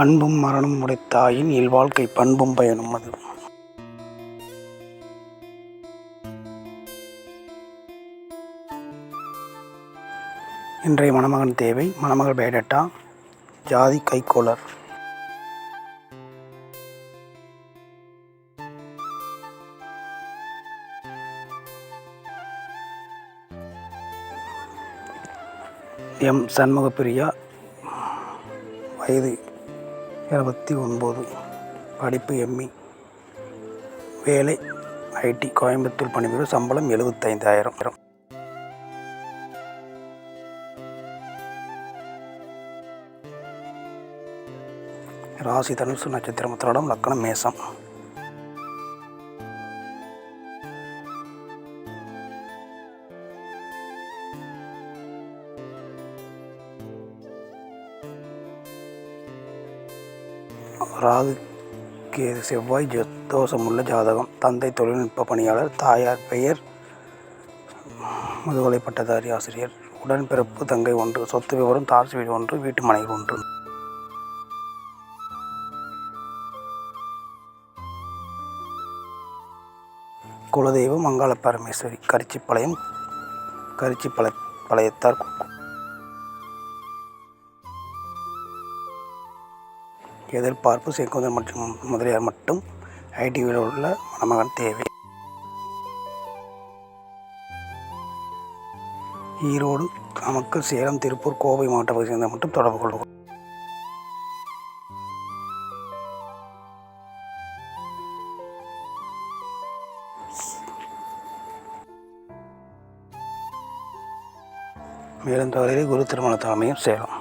அன்பும் மரணம் உடைத்தாயின் இல்வாழ்க்கை பண்பும் பயனும் அது. இன்றைய மணமகன் தேவை மணமகள் பேடட்டா ஜாதி கைக்கோளர். எம் சண்முகப்பிரியா வயது இருபத்தி ஒன்பது படிப்பு எம்மி வேலை ஐடி கோயம்புத்தூர் பணிபுரி சம்பளம் எழுபத்தைந்தாயிரம். ராசி தனுசு நட்சத்திரம் உத்திராடம் லக்கணம் மேசம் ராகு கேது செவ்வாய் ஜ- தோஷமுள்ள ஜாதகம். தந்தை தொழில்நுட்ப பணியாளர் தாயார் பெயர் முதுகலை பட்டதாரி ஆசிரியர் உடன்பிறப்பு தங்கை ஒன்று சொத்து விவரம் தார்சி வீடு ஒன்று வீட்டு மனை ஒன்று. குலதெய்வம் மங்கள பரமேஸ்வரி கரிச்சிப்பாளையம் கரிச்சிப்பள பாளையத்தார் எதிர்பார்ப்பு செங்குந்தர் மற்றும் முதலியார் மட்டும் ஐடிவியில் உள்ள மணமகன் தேவை. ஈரோடு நாமக்கல் சேலம் திருப்பூர் கோவை மாவட்ட பகுதியை சேர்ந்த மட்டும் தொடர்பு கொள்வோம். மேலும் தவறையில் குரு திருமண தலைமையும் சேலம்.